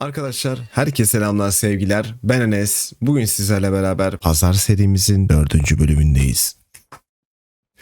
Arkadaşlar herkese selamlar sevgiler. Ben Enes. Bugün sizlerle beraber Pazar serimizin dördüncü bölümündeyiz.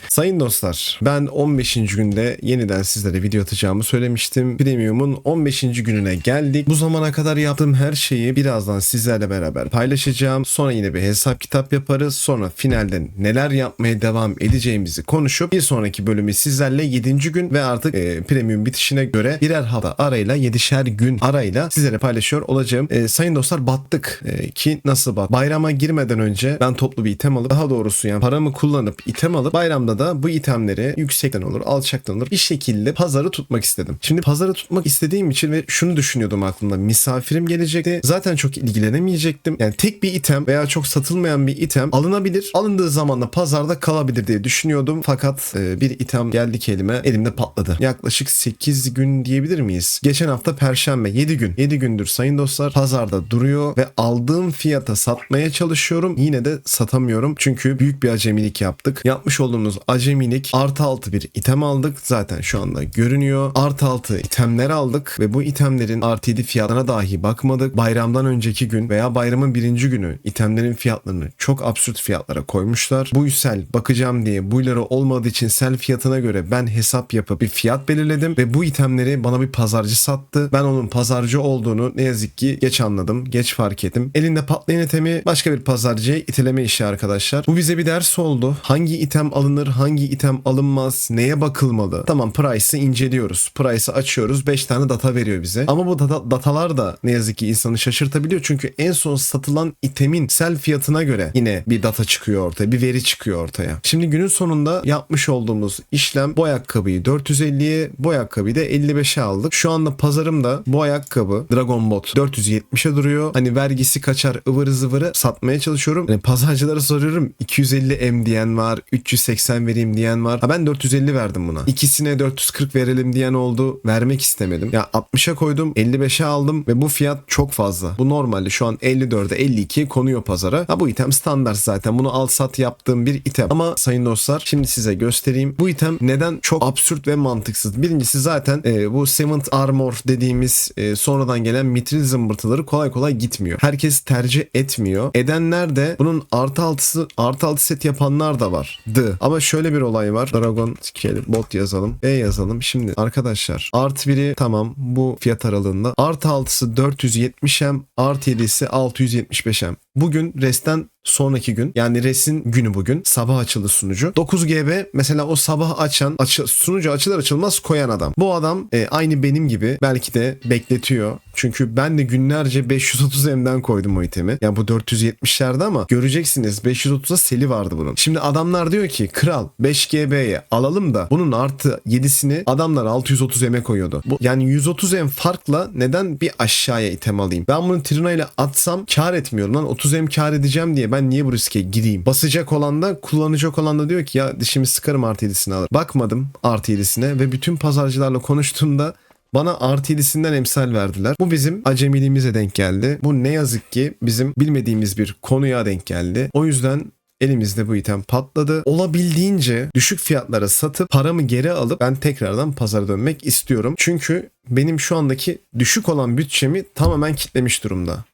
Sayın dostlar ben 15. günde yeniden sizlere video atacağımı söylemiştim. Premium'un 15. gününe geldik. Bu zamana kadar yaptığım her şeyi birazdan sizlerle beraber paylaşacağım. Sonra yine bir hesap kitap yaparız. Sonra finalde neler yapmaya devam edeceğimizi konuşup bir sonraki bölümü sizlerle 7. gün ve artık e, Premium bitişine göre birer hafta arayla 7'şer gün arayla sizlere paylaşıyor olacağım. E, sayın dostlar battık E, ki nasıl bat? Bayrama girmeden önce ben toplu bir item alıp daha doğrusu yani paramı kullanıp item alıp bayramda da bu itemleri yüksekten olur alçaktan olur bir şekilde pazarı tutmak istedim. Şimdi pazarı tutmak istediğim için ve şunu düşünüyordum aklımda misafirim gelecekti. Zaten çok ilgilenemeyecektim. Yani tek bir item veya çok satılmayan bir item alınabilir. Alındığı zaman da pazarda kalabilir diye düşünüyordum. Fakat e, bir item geldi ki elime elimde patladı. Yaklaşık 8 gün diyebilir miyiz? Geçen hafta perşembe 7 gün. 7 gündür sayın dostlar pazarda duruyor ve aldığım fiyata satmaya çalışıyorum. Yine de satamıyorum. Çünkü büyük bir acemilik yaptık. Yapmış olduğumuz acemilik artı altı bir item aldık. Zaten şu anda görünüyor. Artı altı itemler aldık ve bu itemlerin artı 7 fiyatlarına dahi bakmadık. Bayramdan önceki gün veya bayramın birinci günü itemlerin fiyatlarını çok absürt fiyatlara koymuşlar. Bu sel bakacağım diye bu lira olmadığı için sel fiyatına göre ben hesap yapıp bir fiyat belirledim ve bu itemleri bana bir pazarcı sattı. Ben onun pazarcı olduğunu ne yazık ki geç anladım. Geç fark ettim. Elinde patlayan itemi başka bir pazarcıya iteleme işi arkadaşlar. Bu bize bir ders oldu. Hangi item alınır, hangi item alınmaz, neye bakılmalı? Tamam price'ı inceliyoruz. Price'ı açıyoruz. 5 tane data veriyor bize. Ama bu data, datalar da ne yazık ki insanı şaşırtabiliyor. Çünkü en son satılan itemin sel fiyatına göre yine bir data çıkıyor ortaya. Bir veri çıkıyor ortaya. Şimdi günün sonunda yapmış olduğumuz işlem bu ayakkabıyı 450'ye bu ayakkabıyı da 55'e aldık. Şu anda pazarımda bu ayakkabı Dragon Bot 470'e duruyor. Hani vergisi kaçar ıvırı zıvırı satmaya çalışıyorum. Hani pazarcılara soruyorum 250 M diyen var 380 vereyim diyen var. Ha ben 450 verdim buna. İkisine 440 verelim diyen oldu. Vermek istemedim. Ya 60'a koydum 55'e aldım ve bu fiyat çok fazla. Bu normalde şu an 54'e 52'ye konuyor pazara. Ha bu item standart zaten. Bunu al sat yaptığım bir item. Ama sayın dostlar şimdi size göstereyim. Bu item neden çok absürt ve mantıksız? Birincisi zaten e, bu Seventh Armor dediğimiz e, sonradan gelen mitril zımbırtıları kolay kolay gitmiyor. Herkes tercih etmiyor. Edenler de bunun artı altısı artı altı set yapanlar da var. Dı. Ama şöyle bir olay var. Dragon sikelim bot yazalım. E yazalım. Şimdi arkadaşlar artı biri tamam bu fiyat aralığında. Artı altısı 470M artı 7'si 675M. Bugün resten sonraki gün yani resin günü bugün sabah açıldı sunucu. 9 GB mesela o sabah açan açı, sunucu açılır açılmaz koyan adam. Bu adam e, aynı benim gibi belki de bekletiyor. Çünkü ben de günlerce 530 M'den koydum o itemi. Yani bu 470'lerde ama göreceksiniz 530'a seli vardı bunun. Şimdi adamlar diyor ki kral 5 GB'ye alalım da bunun artı 7'sini adamlar 630 M'e koyuyordu. Bu, yani 130 M farkla neden bir aşağıya item alayım? Ben bunu Trina ile atsam kar etmiyorum lan 30 M kar edeceğim diye ben niye bu riske gireyim? Basacak olan da kullanacak olan da diyor ki ya dişimi sıkarım artı 7'sini alır. Bakmadım artı 7'sine ve bütün pazarcılarla konuştuğumda bana artı 7'sinden emsal verdiler. Bu bizim acemiliğimize denk geldi. Bu ne yazık ki bizim bilmediğimiz bir konuya denk geldi. O yüzden Elimizde bu item patladı. Olabildiğince düşük fiyatlara satıp paramı geri alıp ben tekrardan pazara dönmek istiyorum. Çünkü benim şu andaki düşük olan bütçemi tamamen kitlemiş durumda.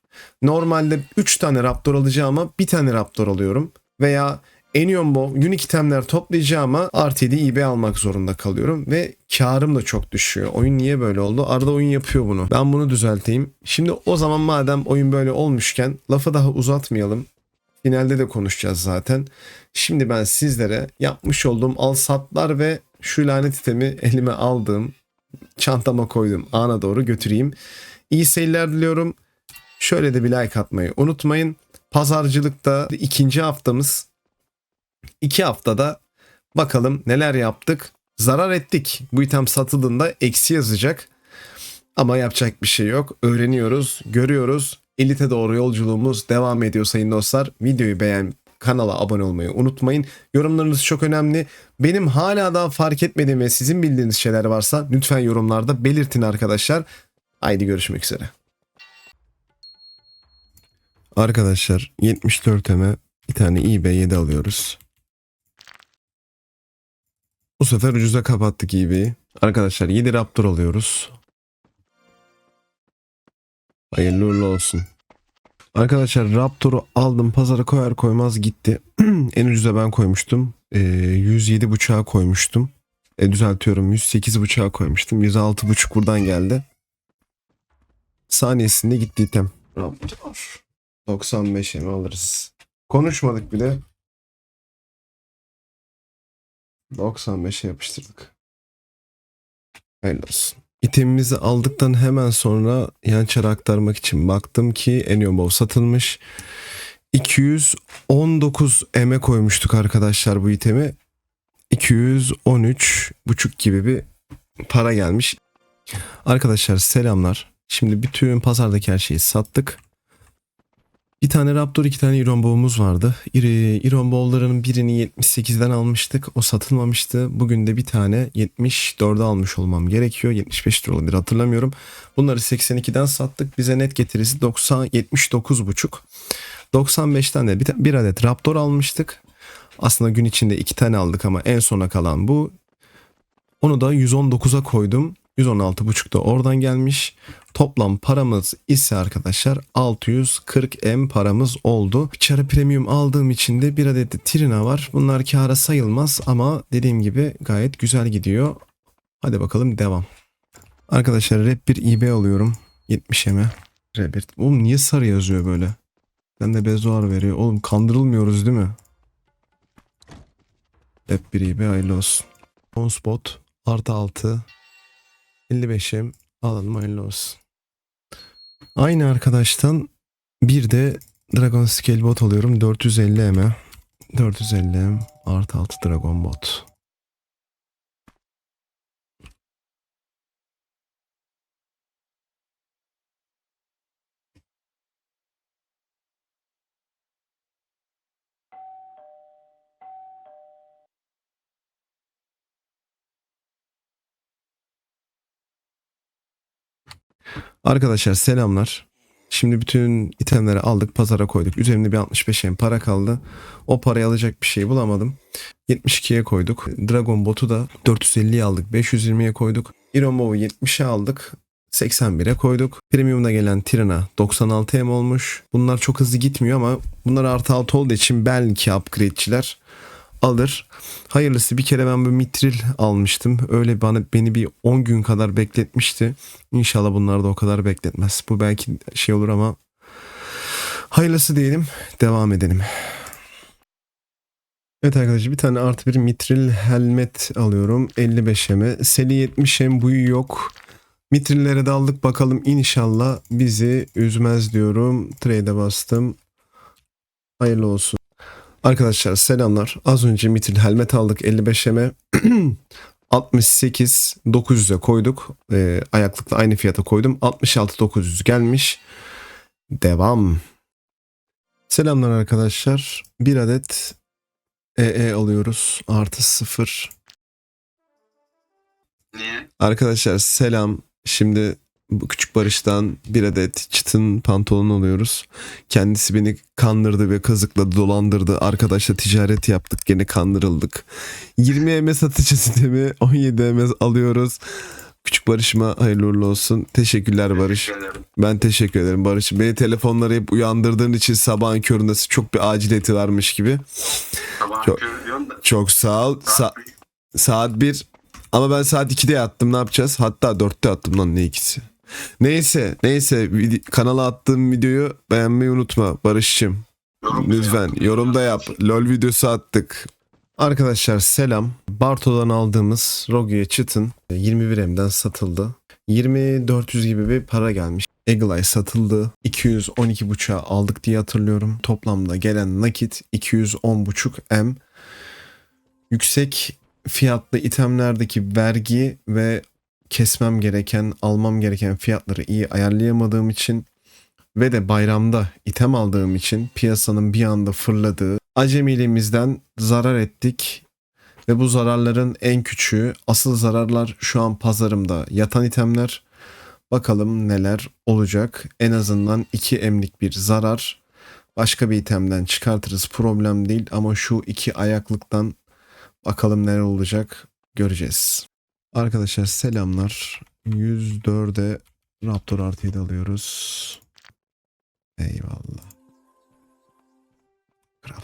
Normalde 3 tane Raptor alacağıma bir tane Raptor alıyorum. Veya Enion Bow, Unique itemler toplayacağıma artı 7 IB almak zorunda kalıyorum ve karım da çok düşüyor. Oyun niye böyle oldu? Arada oyun yapıyor bunu. Ben bunu düzelteyim. Şimdi o zaman madem oyun böyle olmuşken lafı daha uzatmayalım. Finalde de konuşacağız zaten. Şimdi ben sizlere yapmış olduğum al satlar ve şu lanet itemi elime aldığım çantama koydum. Ana doğru götüreyim. İyi seyirler diliyorum. Şöyle de bir like atmayı unutmayın. Pazarcılıkta ikinci haftamız. İki haftada bakalım neler yaptık. Zarar ettik. Bu item satıldığında eksi yazacak. Ama yapacak bir şey yok. Öğreniyoruz, görüyoruz. Elite doğru yolculuğumuz devam ediyor sayın dostlar. Videoyu beğen, kanala abone olmayı unutmayın. Yorumlarınız çok önemli. Benim hala daha fark etmediğim ve sizin bildiğiniz şeyler varsa lütfen yorumlarda belirtin arkadaşlar. Haydi görüşmek üzere. Arkadaşlar 74 eme bir tane eBay 7 alıyoruz. Bu sefer ucuza kapattık eBay'i. Arkadaşlar 7 Raptor alıyoruz. Hayırlı uğurlu olsun. Arkadaşlar Raptor'u aldım pazara koyar koymaz gitti. en ucuza ben koymuştum. Ee, 107 buçuğa koymuştum. E, düzeltiyorum 108 buçuğa koymuştum. 106 buçuk buradan geldi. Saniyesinde gitti item. Raptor. 95'e mi alırız? Konuşmadık bile. 95'e yapıştırdık. Hayırlı olsun. İtemimizi aldıktan hemen sonra yan çara aktarmak için baktım ki Eniobov satılmış. 219 M'e koymuştuk arkadaşlar bu itemi. 213 buçuk gibi bir para gelmiş. Arkadaşlar selamlar. Şimdi bütün pazardaki her şeyi sattık. Bir tane Raptor, iki tane Iron Bow'umuz vardı. Iron Bow'ların birini 78'den almıştık. O satılmamıştı. Bugün de bir tane 74'e almış olmam gerekiyor. 75 lira olabilir hatırlamıyorum. Bunları 82'den sattık. Bize net getirisi 90 79,5. 95'ten de bir, bir adet Raptor almıştık. Aslında gün içinde iki tane aldık ama en sona kalan bu. Onu da 119'a koydum. 116.5 da oradan gelmiş. Toplam paramız ise arkadaşlar 640M paramız oldu. Çarı premium aldığım için de bir adet de Trina var. Bunlar kâra sayılmaz ama dediğim gibi gayet güzel gidiyor. Hadi bakalım devam. Arkadaşlar rap bir eBay alıyorum. 70M'e. Rap bir. Oğlum niye sarı yazıyor böyle? Ben de bezoar veriyor. Oğlum kandırılmıyoruz değil mi? Rap bir eBay hayırlı olsun. On spot artı 6 55'im alalım hayırlı olsun. Aynı arkadaştan bir de Dragon Scale Bot alıyorum 450 M'e. 450 M artı 6 Dragon Bot. Arkadaşlar selamlar. Şimdi bütün itemleri aldık pazara koyduk. Üzerinde bir 65 M para kaldı. O parayı alacak bir şey bulamadım. 72'ye koyduk. Dragon Bot'u da 450'ye aldık. 520'ye koyduk. Iron Bow'u 70'e aldık. 81'e koyduk. Premium'da gelen Trina 96 M olmuş. Bunlar çok hızlı gitmiyor ama bunlar artı altı olduğu için belki upgrade'çiler alır. Hayırlısı bir kere ben bu mitril almıştım. Öyle bana beni bir 10 gün kadar bekletmişti. İnşallah bunlar da o kadar bekletmez. Bu belki şey olur ama hayırlısı diyelim. Devam edelim. Evet arkadaşlar bir tane artı bir mitril helmet alıyorum. 55 M'e. Seli 70 M buyu yok. Mitrillere de aldık bakalım inşallah bizi üzmez diyorum. Trade'e bastım. Hayırlı olsun. Arkadaşlar selamlar. Az önce mitril helmet aldık 55 M'e. 68 900'e koyduk. Ee, ayaklıkla aynı fiyata koydum. 66 900 gelmiş. Devam. Selamlar arkadaşlar. Bir adet EE alıyoruz. Artı 0. Niye? Arkadaşlar selam. Şimdi küçük Barış'tan bir adet çıtın pantolon alıyoruz. Kendisi beni kandırdı ve kazıkladı, dolandırdı. Arkadaşla ticaret yaptık, gene kandırıldık. 20 MS satıcı sistemi, 17 MS alıyoruz. Küçük Barış'ıma hayırlı uğurlu olsun. Teşekkürler Barış. Teşekkür. Ben teşekkür ederim Barış. Beni telefonları hep uyandırdığın için sabahın köründe çok bir aciliyeti varmış gibi. Sabah Çok-. Çok sağ ol. Sa- Saat 1 ama ben saat 2'de yattım ne yapacağız? Hatta 4'te yattım lan ne ikisi. Neyse neyse kanala attığım videoyu beğenmeyi unutma Barış'cığım. yorum Lütfen yorumda yap. LOL videosu attık. Arkadaşlar selam. Barto'dan aldığımız Rogue Çıt'ın 21M'den satıldı. 20-400 gibi bir para gelmiş. Eagle Eye satıldı. 212.5'a aldık diye hatırlıyorum. Toplamda gelen nakit 210.5 M. Yüksek fiyatlı itemlerdeki vergi ve kesmem gereken, almam gereken fiyatları iyi ayarlayamadığım için ve de bayramda item aldığım için piyasanın bir anda fırladığı acemiliğimizden zarar ettik. Ve bu zararların en küçüğü, asıl zararlar şu an pazarımda yatan itemler. Bakalım neler olacak. En azından 2 emlik bir zarar. Başka bir itemden çıkartırız problem değil ama şu iki ayaklıktan bakalım neler olacak göreceğiz. Arkadaşlar selamlar. 104'e Raptor artı 7 alıyoruz. Eyvallah. Kral.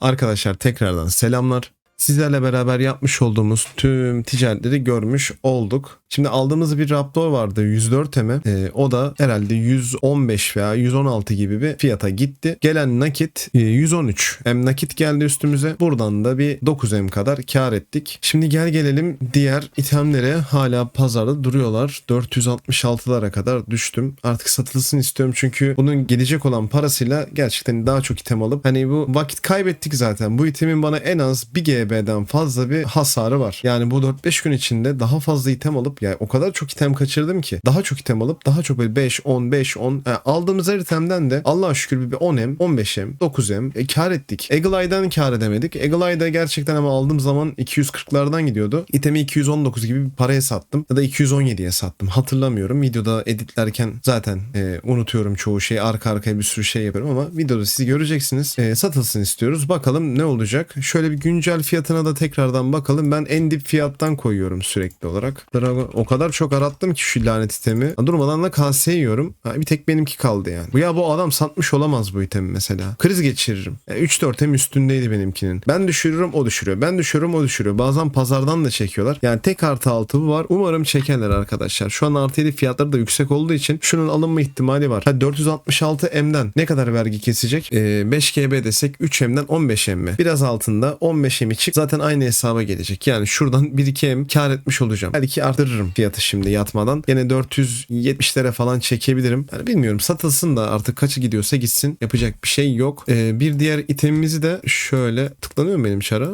Arkadaşlar tekrardan selamlar. Sizlerle beraber yapmış olduğumuz tüm ticaretleri görmüş olduk. Şimdi aldığımız bir Raptor vardı 104 M. Ee, o da herhalde 115 veya 116 gibi bir fiyata gitti. Gelen nakit e, 113 M nakit geldi üstümüze. Buradan da bir 9 M kadar kar ettik. Şimdi gel gelelim diğer itemlere hala pazarda duruyorlar. 466'lara kadar düştüm. Artık satılsın istiyorum çünkü bunun gelecek olan parasıyla gerçekten daha çok item alıp hani bu vakit kaybettik zaten. Bu itemin bana en az 1 GB'den fazla bir hasarı var. Yani bu 4-5 gün içinde daha fazla item alıp yani o kadar çok item kaçırdım ki daha çok item alıp daha çok böyle 5 10 5 10 yani aldığımız her itemden de Allah'a şükür bir 10M 15M 9M e, kar ettik. Eagle Eye'dan kar edemedik. Eagle Eye'da gerçekten ama aldığım zaman 240'lardan gidiyordu. İtemi 219 gibi bir paraya sattım ya da 217'ye sattım. Hatırlamıyorum. Videoda editlerken zaten e, unutuyorum çoğu şeyi. Arka arkaya bir sürü şey yapıyorum ama videoda siz göreceksiniz. E, satılsın istiyoruz. Bakalım ne olacak. Şöyle bir güncel fiyatına da tekrardan bakalım. Ben en dip fiyattan koyuyorum sürekli olarak. Dragon o kadar çok arattım ki şu lanet itemi. Durmadan da KS yiyorum. Ha, bir tek benimki kaldı yani. Bu ya bu adam satmış olamaz bu itemi mesela. Kriz geçiririm. Yani 3-4 em üstündeydi benimkinin. Ben düşürürüm o düşürüyor. Ben düşürüyorum o düşürüyor. Bazen pazardan da çekiyorlar. Yani tek artı altı bu var. Umarım çekerler arkadaşlar. Şu an artı 7 fiyatları da yüksek olduğu için şunun alınma ihtimali var. Ha 466 M'den ne kadar vergi kesecek? Ee, 5 GB desek 3 M'den 15 M mi? Biraz altında 15 M'i çık zaten aynı hesaba gelecek. Yani şuradan 1-2 M kar etmiş olacağım. Belki arttırırım fiyatı şimdi yatmadan. Yine 470'lere falan çekebilirim. Yani bilmiyorum satılsın da artık kaçı gidiyorsa gitsin. Yapacak bir şey yok. Ee, bir diğer itemimizi de şöyle tıklanıyor benim çara?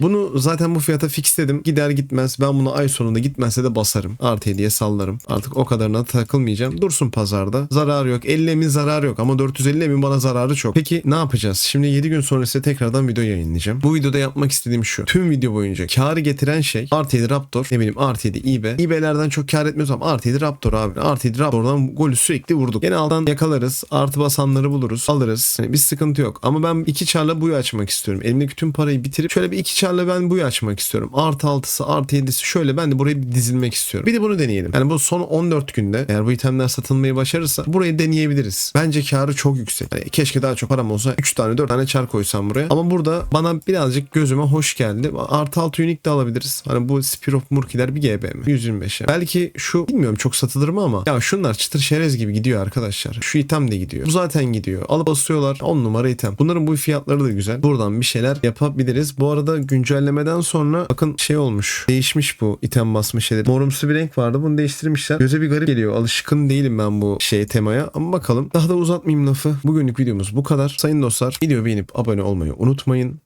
bunu zaten bu fiyata fixledim. Gider gitmez ben bunu ay sonunda gitmezse de basarım. Artı 7'ye sallarım. Artık o kadarına takılmayacağım. Dursun pazarda. Zararı yok. 50 emin zararı yok ama 450 emin bana zararı çok. Peki ne yapacağız? Şimdi 7 gün sonra size tekrardan video yayınlayacağım. Bu videoda yapmak istediğim şu. Tüm video boyunca karı getiren şey artı 7 Raptor ne bileyim artı 7 eBay. eBay'lerden çok kar etmiyoruz ama artı 7 Raptor abi. Artı 7 Raptor'dan golü sürekli vurduk. Gene alttan yakalarız. Artı basanları buluruz. Alırız. Hani bir sıkıntı yok. Ama ben iki çarla buyu açmak istiyorum. Elimdeki tüm parayı bitirip şöyle bir iki çarla ben buyu açmak istiyorum. Artı altısı artı yedisi şöyle ben de buraya bir dizilmek istiyorum. Bir de bunu deneyelim. Yani bu son 14 günde eğer bu itemler satılmayı başarırsa burayı deneyebiliriz. Bence karı çok yüksek. Hani keşke daha çok param olsa 3 tane 4 tane çar koysam buraya. Ama burada bana birazcık gözüme hoş geldi. Artı altı unik de alabiliriz. Hani bu Spear of Murkiler bir GB mi? 125'e. Belki şu bilmiyorum çok satılır mı ama ya şunlar çıtır şerez gibi gidiyor arkadaşlar. Şu item de gidiyor. Bu zaten gidiyor. Alıp basıyorlar. 10 numara item. Bunların bu fiyatları da güzel. Buradan bir şeyler yapabiliriz. Bu arada güncellemeden sonra bakın şey olmuş. Değişmiş bu item basma şeyleri. Morumsu bir renk vardı. Bunu değiştirmişler. Göze bir garip geliyor. Alışkın değilim ben bu şey temaya. Ama bakalım. Daha da uzatmayayım lafı. Bugünlük videomuz bu kadar. Sayın dostlar video beğenip abone olmayı unutmayın.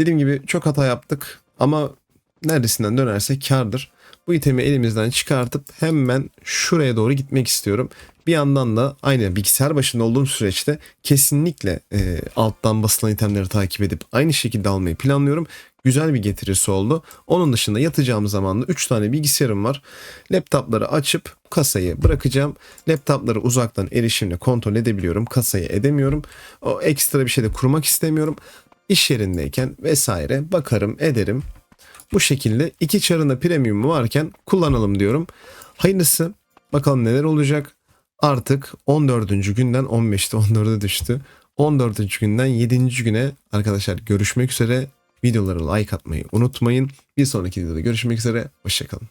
Dediğim gibi çok hata yaptık. Ama neresinden dönerse kardır. Bu itemi elimizden çıkartıp hemen şuraya doğru gitmek istiyorum. Bir yandan da aynı bilgisayar başında olduğum süreçte kesinlikle e, alttan basılan itemleri takip edip aynı şekilde almayı planlıyorum. Güzel bir getirisi oldu. Onun dışında yatacağım zaman da 3 tane bilgisayarım var. Laptopları açıp kasayı bırakacağım. Laptopları uzaktan erişimle kontrol edebiliyorum. Kasayı edemiyorum. O ekstra bir şey de kurmak istemiyorum. İş yerindeyken vesaire bakarım ederim. Bu şekilde iki çarında premium varken kullanalım diyorum. Hayırlısı bakalım neler olacak. Artık 14. günden 15'te 14'e düştü. 14. günden 7. güne arkadaşlar görüşmek üzere. Videolara like atmayı unutmayın. Bir sonraki videoda görüşmek üzere. Hoşçakalın.